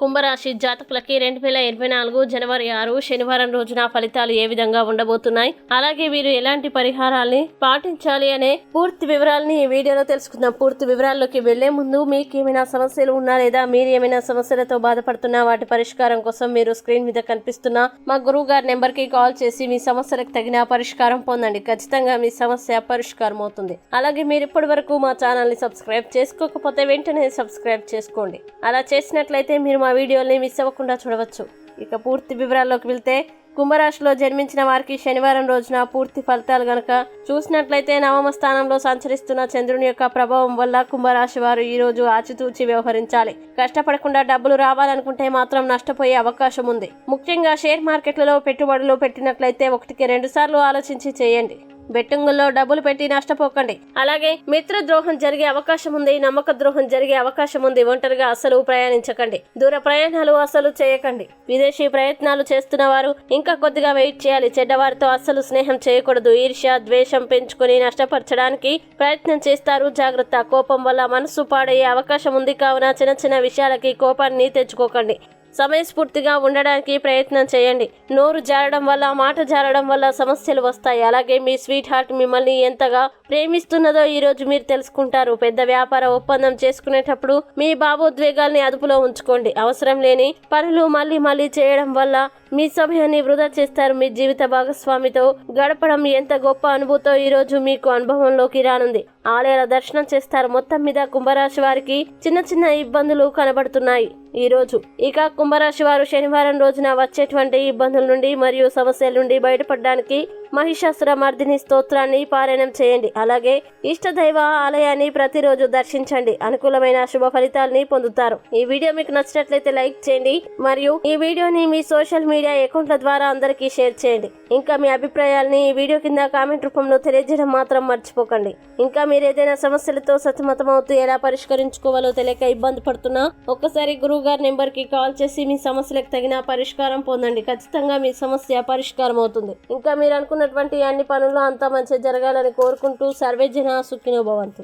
కుంభరాశి జాతకులకి రెండు వేల ఇరవై నాలుగు జనవరి ఆరు శనివారం రోజున ఫలితాలు ఏ విధంగా ఉండబోతున్నాయి? అలాగే వీరు ఎలాంటి పరిహారాల్ని పాటించాలి అనే పూర్తి వివరాలని ఈ వీడియోలో తెలుసుకుందాం. పూర్తి వివరాల్లోకి వెళ్ళే ముందు మీకు ఏమైనా సమస్యలు ఉన్నా లేదా మీరు ఏమైనా సమస్యలతో బాధపడుతున్నా వాటి పరిష్కారం కోసం మీరు స్క్రీన్ మీద కనిపిస్తున్న మా గురువు గారి నెంబర్కి కాల్ చేసి మీ సమస్యలకు తగిన పరిష్కారం పొందండి. ఖచ్చితంగా మీ సమస్య పరిష్కారం అవుతుంది. అలాగే మీరు ఇప్పటి వరకు మా ఛానల్ని సబ్స్క్రైబ్ చేసుకోకపోతే వెంటనే సబ్స్క్రైబ్ చేసుకోండి. అలా చేసినట్లయితే మీరు మా వీడియోల్ని మిస్ అవ్వకుండా చూడవచ్చు. ఇక పూర్తి వివరాల్లోకి వెళ్తే కుంభరాశిలో జన్మించిన వారికి శనివారం రోజున పూర్తి ఫలితాలు గనక చూసినట్లయితే నవమ స్థానంలో సంచరిస్తున్న చంద్రుని యొక్క ప్రభావం వల్ల కుంభరాశి వారు ఈ రోజు ఆచితూచి వ్యవహరించాలి. కష్టపడకుండా డబ్బులు రావాలనుకుంటే మాత్రం నష్టపోయే అవకాశం ఉంది. ముఖ్యంగా షేర్ మార్కెట్లలో పెట్టుబడులు పెట్టినట్లయితే ఒకటికి రెండు సార్లు ఆలోచించి చేయండి. బెట్టింగుల్లో డబ్బులు పెట్టి నష్టపోకండి. అలాగే మిత్ర ద్రోహం జరిగే అవకాశం ఉంది నమ్మక ద్రోహం జరిగే అవకాశం ఉంది ఒంటరిగా అసలు ప్రయాణించకండి. దూర ప్రయాణాలు అసలు చేయకండి. విదేశీ ప్రయత్నాలు చేస్తున్న వారు ఇంకా కొద్దిగా వెయిట్ చేయాలి. చెడ్డవారితో అస్సలు స్నేహం చేయకూడదు. ఈర్ష్య ద్వేషం పెంచుకొని నష్టపరచడానికి ప్రయత్నం చేస్తారు. జాగ్రత్త. కోపం వల్ల మనసు పాడయ్యే అవకాశం ఉంది. కావున చిన్న చిన్న విషయాలకి కోపాన్ని తెచ్చుకోకండి. సమయస్ఫూర్తిగా ఉండడానికి ప్రయత్నం చేయండి. నోరు జారడం వల్ల మాట జారడం వల్ల సమస్యలు వస్తాయి. అలాగే మీ స్వీట్ హార్ట్ మిమ్మల్ని ఎంతగా ప్రేమిస్తున్నదో ఈ రోజు మీరు తెలుసుకుంటారు. పెద్ద వ్యాపార ఒప్పందం చేసుకునేటప్పుడు మీ భావోద్వేగాల్ని అదుపులో ఉంచుకోండి. అవసరం లేని పనులు మళ్ళీ మళ్ళీ చేయడం వల్ల మీ సమయాన్ని వృధా చేస్తారు. మీ జీవిత భాగస్వామితో గడపడం ఎంత గొప్ప అనుభూతో ఈ రోజు మీకు అనుభవంలోకి రానుంది. ఆలయాల దర్శనం చేస్తారు. మొత్తం మీద కుంభరాశి వారికి చిన్న చిన్న ఇబ్బందులు కనబడుతున్నాయి. ఈ రోజు ఇక కుంభరాశి వారు శనివారం రోజున వచ్చేటువంటి ఇబ్బందుల నుండి మరియు సమస్యల నుండి బయటపడడానికి మహిషాసుర మర్దిని స్తోత్రాన్ని పారాయణం చేయండి. అలాగే ఇష్టదైవ ఆలయాన్ని ప్రతిరోజు దర్శించండి. అనుకూలమైన శుభ ఫలితాల్ని పొందుతారు. ఈ వీడియో మీకు నచ్చినట్లయితే లైక్ చేయండి. మరియు ఈ వీడియోని మీ సోషల్ మీడియా అకౌంట్ల ద్వారా అందరికీ షేర్ చేయండి. ఇంకా మీ అభిప్రాయాల్ని ఈ వీడియో కింద కామెంట్ రూపంలో తెలియజేయడం మాత్రం మర్చిపోకండి. ఇంకా మీరు ఏదైనా సమస్యలతో సతమతమవుతూ ఎలా పరిష్కరించుకోవాలో తెలియక ఇబ్బంది పడుతున్నా ఒక్కసారి గురువు గారి నెంబర్కి కాల్ చేసి మీ సమస్యలకు తగిన పరిష్కారం పొందండి. ఖచ్చితంగా మీ సమస్య పరిష్కారం అవుతుంది ఇంకా మీరు అనుకున్న అనుకున్నటువంటి అన్ని పనులు అంతా మంచిగా జరగాలని కోరుకుంటూ సర్వేజన సుఖినో భవంతు.